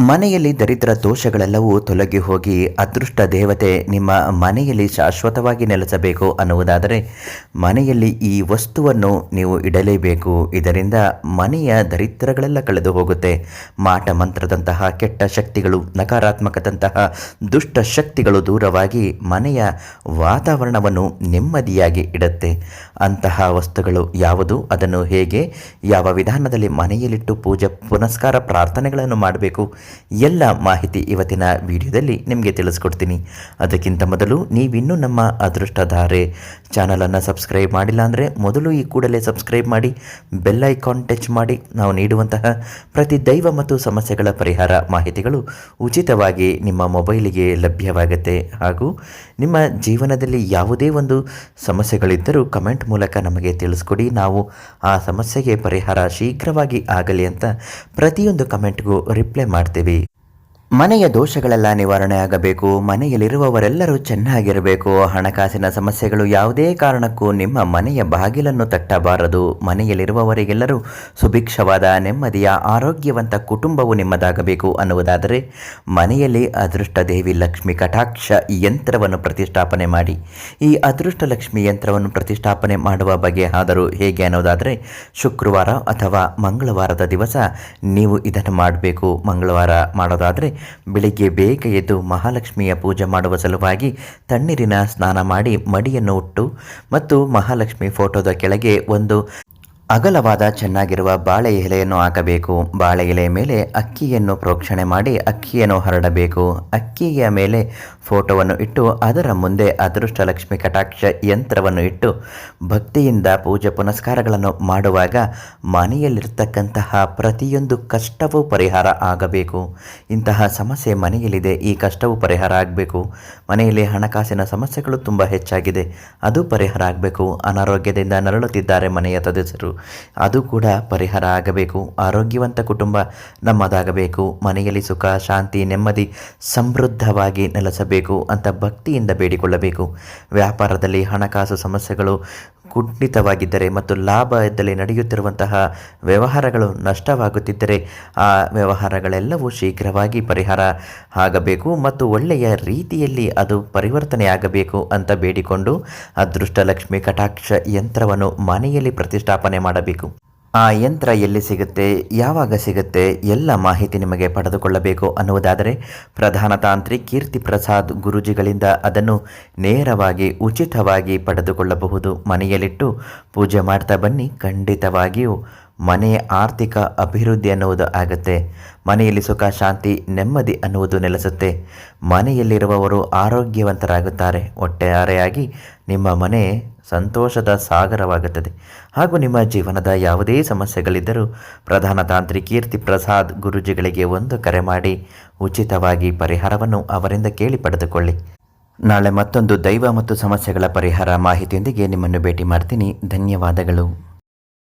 ಮನೆಯಲ್ಲಿ ದರಿದ್ರ ದೋಷಗಳೆಲ್ಲವೂ ತೊಲಗಿ ಹೋಗಿ ಅದೃಷ್ಟ ದೇವತೆ ನಿಮ್ಮ ಮನೆಯಲ್ಲಿ ಶಾಶ್ವತವಾಗಿ ನೆಲೆಸಬೇಕು ಅನ್ನುವುದಾದರೆ ಮನೆಯಲ್ಲಿ ಈ ವಸ್ತುವನ್ನು ನೀವು ಇಡಲೇಬೇಕು. ಇದರಿಂದ ಮನೆಯ ದರಿದ್ರಗಳೆಲ್ಲ ಕಳೆದು ಹೋಗುತ್ತೆ. ಮಾಟ ಮಂತ್ರದಂತಹ ಕೆಟ್ಟ ಶಕ್ತಿಗಳು, ನಕಾರಾತ್ಮಕದಂತಹ ದುಷ್ಟ ಶಕ್ತಿಗಳು ದೂರವಾಗಿ ಮನೆಯ ವಾತಾವರಣವನ್ನು ನೆಮ್ಮದಿಯಾಗಿ ಇಡುತ್ತೆ. ಅಂತಹ ವಸ್ತುಗಳು ಯಾವುದು? ಅದನ್ನು ಹೇಗೆ? ಯಾವ ವಿಧಾನದಲ್ಲಿ ಮನೆಯಲ್ಲಿಟ್ಟು ಪೂಜೆ, ಪುನಸ್ಕಾರ, ಪ್ರಾರ್ಥನೆಗಳನ್ನು ಮಾಡಬೇಕು? ಎಲ್ಲ ಮಾಹಿತಿ ಇವತ್ತಿನ ವಿಡಿಯೋದಲ್ಲಿ ನಿಮಗೆ ತಿಳಿಸ್ಕೊಡ್ತೀನಿ. ಅದಕ್ಕಿಂತ ಮೊದಲು ನೀವಿನ್ನೂ ನಮ್ಮ ಅದೃಷ್ಟಧಾರೆ ಚಾನಲನ್ನು ಸಬ್ಸ್ಕ್ರೈಬ್ ಮಾಡಿಲ್ಲ ಅಂದರೆ ಮೊದಲು ಈ ಕೂಡಲೇ ಸಬ್ಸ್ಕ್ರೈಬ್ ಮಾಡಿ, ಬೆಲ್ ಐಕಾನ್ ಟಚ್ ಮಾಡಿ. ನಾವು ನೀಡುವಂತಹ ಪ್ರತಿ ದೈವ ಮತ್ತು ಸಮಸ್ಯೆಗಳ ಪರಿಹಾರ ಮಾಹಿತಿಗಳು ಉಚಿತವಾಗಿ ನಿಮ್ಮ ಮೊಬೈಲಿಗೆ ಲಭ್ಯವಾಗುತ್ತೆ. ಹಾಗೂ ನಿಮ್ಮ ಜೀವನದಲ್ಲಿ ಯಾವುದೇ ಒಂದು ಸಮಸ್ಯೆಗಳಿದ್ದರೂ ಕಮೆಂಟ್ ಮೂಲಕ ನಮಗೆ ತಿಳಿಸ್ಕೊಡಿ. ನಾವು ಆ ಸಮಸ್ಯೆಗೆ ಪರಿಹಾರ ಶೀಘ್ರವಾಗಿ ಆಗಲಿ ಅಂತ ಪ್ರತಿಯೊಂದು ಕಮೆಂಟ್ಗೂ ರಿಪ್ಲೈ ಮಾಡ್ತೀವಿ. TV. ಮನೆಯ ದೋಷಗಳೆಲ್ಲ ನಿವಾರಣೆಯಾಗಬೇಕು, ಮನೆಯಲ್ಲಿರುವವರೆಲ್ಲರೂ ಚೆನ್ನಾಗಿರಬೇಕು. ಹಣಕಾಸಿನ ಸಮಸ್ಯೆಗಳು ಯಾವುದೇ ಕಾರಣಕ್ಕೂ ನಿಮ್ಮ ಮನೆಯ ಬಾಗಿಲನ್ನು ತಟ್ಟಬಾರದು. ಮನೆಯಲ್ಲಿರುವವರಿಗೆಲ್ಲರೂ ಸುಭಿಕ್ಷವಾದ, ನೆಮ್ಮದಿಯ, ಆರೋಗ್ಯವಂತ ಕುಟುಂಬವು ನಿಮ್ಮದಾಗಬೇಕು ಅನ್ನುವುದಾದರೆ ಮನೆಯಲ್ಲಿ ಅದೃಷ್ಟ ದೇವಿ ಲಕ್ಷ್ಮಿ ಕಟಾಕ್ಷ ಯಂತ್ರವನ್ನು ಪ್ರತಿಷ್ಠಾಪನೆ ಮಾಡಿ. ಈ ಅದೃಷ್ಟ ಲಕ್ಷ್ಮಿ ಯಂತ್ರವನ್ನು ಪ್ರತಿಷ್ಠಾಪನೆ ಮಾಡುವ ಬಗ್ಗೆ ಆದರೂ ಹೇಗೆ ಅನ್ನೋದಾದರೆ ಶುಕ್ರವಾರ ಅಥವಾ ಮಂಗಳವಾರದ ದಿವಸ ನೀವು ಇದನ್ನು ಮಾಡಬೇಕು. ಮಂಗಳವಾರ ಮಾಡೋದಾದರೆ ಬೆಳಿಗ್ಗೆ ಬೇಗ ಎದ್ದು ಮಹಾಲಕ್ಷ್ಮಿಯ ಪೂಜೆ ಮಾಡುವ ಸಲುವಾಗಿ ತಣ್ಣೀರಿನ ಸ್ನಾನ ಮಾಡಿ ಮಡಿಯನ್ನು ಉಟ್ಟು ಮತ್ತು ಮಹಾಲಕ್ಷ್ಮಿ ಫೋಟೋದ ಕೆಳಗೆ ಒಂದು ಅಗಲವಾದ ಚೆನ್ನಾಗಿರುವ ಬಾಳೆ ಎಲೆಯನ್ನು ಹಾಕಬೇಕು. ಬಾಳೆ ಎಲೆಯ ಮೇಲೆ ಅಕ್ಕಿಯನ್ನು ಪ್ರೋಕ್ಷಣೆ ಮಾಡಿ ಅಕ್ಕಿಯನ್ನು ಹರಡಬೇಕು. ಅಕ್ಕಿಯ ಮೇಲೆ ಫೋಟೋವನ್ನು ಇಟ್ಟು ಅದರ ಮುಂದೆ ಅದೃಷ್ಟ ಲಕ್ಷ್ಮಿ ಕಟಾಕ್ಷ ಯಂತ್ರವನ್ನು ಇಟ್ಟು ಭಕ್ತಿಯಿಂದ ಪೂಜೆ ಪುನಸ್ಕಾರಗಳನ್ನು ಮಾಡುವಾಗ ಮನೆಯಲ್ಲಿರ್ತಕ್ಕಂತಹ ಪ್ರತಿಯೊಂದು ಕಷ್ಟವೂ ಪರಿಹಾರ ಆಗಬೇಕು. ಇಂತಹ ಸಮಸ್ಯೆ ಮನೆಯಲ್ಲಿದೆ, ಈ ಕಷ್ಟವೂ ಪರಿಹಾರ ಆಗಬೇಕು. ಮನೆಯಲ್ಲಿ ಹಣಕಾಸಿನ ಸಮಸ್ಯೆಗಳು ತುಂಬ ಹೆಚ್ಚಾಗಿದೆ, ಅದು ಪರಿಹಾರ ಆಗಬೇಕು. ಅನಾರೋಗ್ಯದಿಂದ ನರಳುತ್ತಿದ್ದಾರೆ ಮನೆಯ ಸದಸ್ಯರು. ಅದು ಕೂಡ ಪರಿಹಾರ ಆಗಬೇಕು. ಆರೋಗ್ಯವಂತ ಕುಟುಂಬ ನಮ್ಮದಾಗಬೇಕು. ಮನೆಯಲ್ಲಿ ಸುಖ, ಶಾಂತಿ, ನೆಮ್ಮದಿ ಸಮೃದ್ಧವಾಗಿ ನೆಲೆಸಬೇಕು ಅಂತ ಭಕ್ತಿಯಿಂದ ಬೇಡಿಕೊಳ್ಳಬೇಕು. ವ್ಯಾಪಾರದಲ್ಲಿ ಹಣಕಾಸು ಸಮಸ್ಯೆಗಳು ಕುಂಠಿತವಾಗಿದ್ದರೆ ಮತ್ತು ಲಾಭದಲ್ಲಿ ನಡೆಯುತ್ತಿರುವಂತಹ ವ್ಯವಹಾರಗಳು ನಷ್ಟವಾಗುತ್ತಿದ್ದರೆ ಆ ವ್ಯವಹಾರಗಳೆಲ್ಲವೂ ಶೀಘ್ರವಾಗಿ ಪರಿಹಾರ ಆಗಬೇಕು ಮತ್ತು ಒಳ್ಳೆಯ ರೀತಿಯಲ್ಲಿ ಅದು ಪರಿವರ್ತನೆ ಆಗಬೇಕು ಅಂತ ಬೇಡಿಕೊಂಡು ಅದೃಷ್ಟ ಲಕ್ಷ್ಮಿ ಕಟಾಕ್ಷ ಯಂತ್ರವನ್ನು ಮನೆಯಲ್ಲಿ ಪ್ರತಿಷ್ಠಾಪನೆ ಮಾಡಬೇಕು. ಆ ಯಂತ್ರ ಎಲ್ಲಿ ಸಿಗುತ್ತೆ, ಯಾವಾಗ ಸಿಗುತ್ತೆ, ಎಲ್ಲ ಮಾಹಿತಿ ನಿಮಗೆ ಪಡೆದುಕೊಳ್ಳಬೇಕು ಅನ್ನುವುದಾದರೆ ಪ್ರಧಾನ ತಾಂತ್ರಿ ಕೀರ್ತಿ ಪ್ರಸಾದ್ ಗುರುಜಿಗಳಿಂದ ಅದನ್ನು ನೇರವಾಗಿ, ಉಚಿತವಾಗಿ ಪಡೆದುಕೊಳ್ಳಬಹುದು. ಮನೆಯಲ್ಲಿಟ್ಟು ಪೂಜೆ ಮಾಡ್ತಾ ಬನ್ನಿ. ಖಂಡಿತವಾಗಿಯೂ ಮನೆಯ ಆರ್ಥಿಕ ಅಭಿವೃದ್ಧಿ ಅನ್ನುವುದು ಆಗುತ್ತೆ. ಮನೆಯಲ್ಲಿ ಸುಖ, ಶಾಂತಿ, ನೆಮ್ಮದಿ ಅನ್ನುವುದು ನೆಲೆಸುತ್ತೆ. ಮನೆಯಲ್ಲಿರುವವರು ಆರೋಗ್ಯವಂತರಾಗುತ್ತಾರೆ. ಒಟ್ಟಾರೆಯಾಗಿ ನಿಮ್ಮ ಮನೆ ಸಂತೋಷದ ಸಾಗರವಾಗುತ್ತದೆ. ಹಾಗೂ ನಿಮ್ಮ ಜೀವನದ ಯಾವುದೇ ಸಮಸ್ಯೆಗಳಿದ್ದರೂ ಪ್ರಧಾನ ತಾಂತ್ರಿ ಕೀರ್ತಿ ಪ್ರಸಾದ್ ಗುರುಜಿಗಳಿಗೆ ಒಂದು ಕರೆ ಮಾಡಿ ಉಚಿತವಾಗಿ ಪರಿಹಾರವನ್ನು ಅವರಿಂದ ಕೇಳಿ ಪಡೆದುಕೊಳ್ಳಿ. ನಾಳೆ ಮತ್ತೊಂದು ದೈವ ಮತ್ತು ಸಮಸ್ಯೆಗಳ ಪರಿಹಾರ ಮಾಹಿತಿಯೊಂದಿಗೆ ನಿಮ್ಮನ್ನು ಭೇಟಿ ಮಾಡ್ತೀನಿ. ಧನ್ಯವಾದಗಳು.